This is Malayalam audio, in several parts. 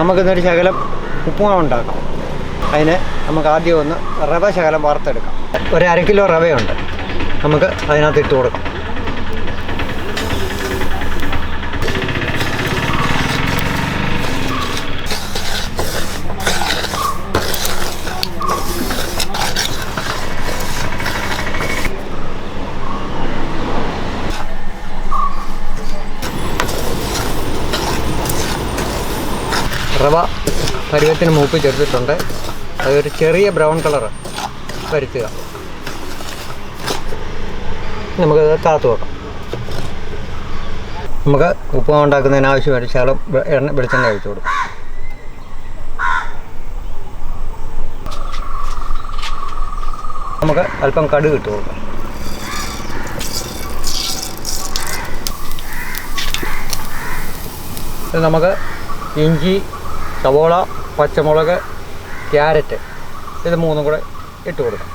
നമുക്കിന്നൊരു ശകലം ഉപ്പുമാവ് ഉണ്ടാക്കാം അതിന് നമുക്ക് ആദ്യം ഒന്ന് റവ ശകലം വറുത്തെടുക്കാം. ഒരു അര കിലോ റവയുണ്ട്. നമുക്ക് അതിനകത്ത് ഇട്ട് കൊടുക്കാം. റവ പരുവത്തിന് മൂപ്പ് ചേർത്തിട്ടുണ്ട്. അതൊരു ചെറിയ ബ്രൗൺ കളർ വരുത്തുക. നമുക്കത് കാത്തു വെക്കാം. നമുക്ക് ഉപ്പ് ഉണ്ടാക്കുന്നതിന് ആവശ്യമായിട്ട് ശകലം എണ്ണ വെളിച്ചെണ്ണ ഒഴിച്ചു കൊടുക്കും. നമുക്ക് അല്പം കടുക് ഇട്ട് കൊടുക്കാം. നമുക്ക് ഇഞ്ചി സവോള പച്ചമുളക് ക്യാരറ്റ് ഇത് മൂന്നും കൂടെ ഇട്ട് കൊടുക്കാം.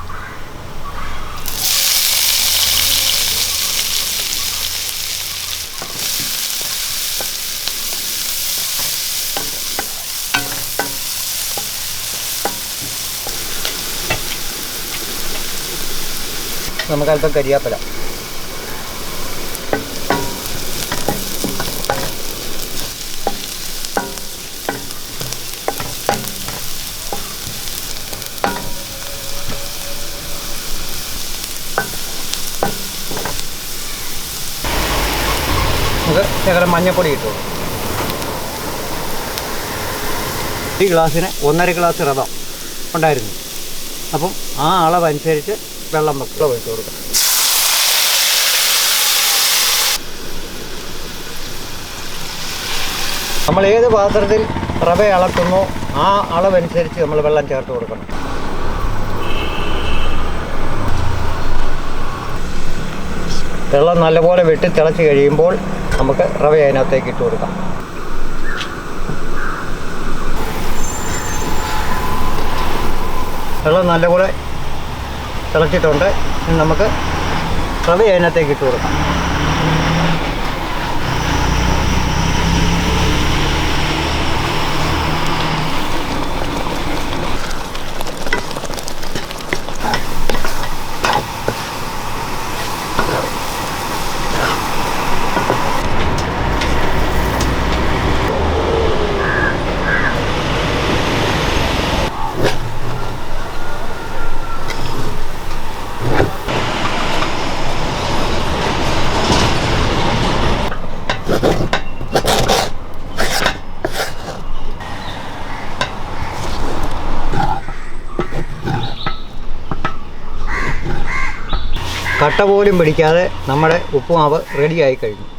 നമുക്കല്പം കരിയാപ്പല. നമുക്ക് ശകലം മഞ്ഞപ്പൊടി ഇട്ടു. ഈ ഗ്ലാസ്സിന് ഒന്നര ഗ്ലാസ് റവം ഉണ്ടായിരുന്നു. അപ്പം ആ അളവനുസരിച്ച് വെള്ളം വെക്കുക ഒഴിച്ചു കൊടുക്കാം. നമ്മൾ ഏത് പാത്രത്തിൽ റവ അളക്കുന്നോ ആ അളവനുസരിച്ച് നമ്മൾ വെള്ളം ചേർത്ത് കൊടുക്കണം. വെള്ളം നല്ലപോലെ വെട്ടി തിളച്ച് കഴിയുമ്പോൾ നമുക്ക് റവ അതിനകത്തേക്ക് ഇട്ട് കൊടുക്കാം. വെള്ളം നല്ലപോലെ തിളച്ചിട്ടുണ്ട്. നമുക്ക് റവ അതിനകത്തേക്ക് ഇട്ട് കൊടുക്കാം. കട്ട പോലും പിടിക്കാതെ നമ്മുടെ ഉപ്പുമാവ് റെഡിയായി കഴിഞ്ഞു.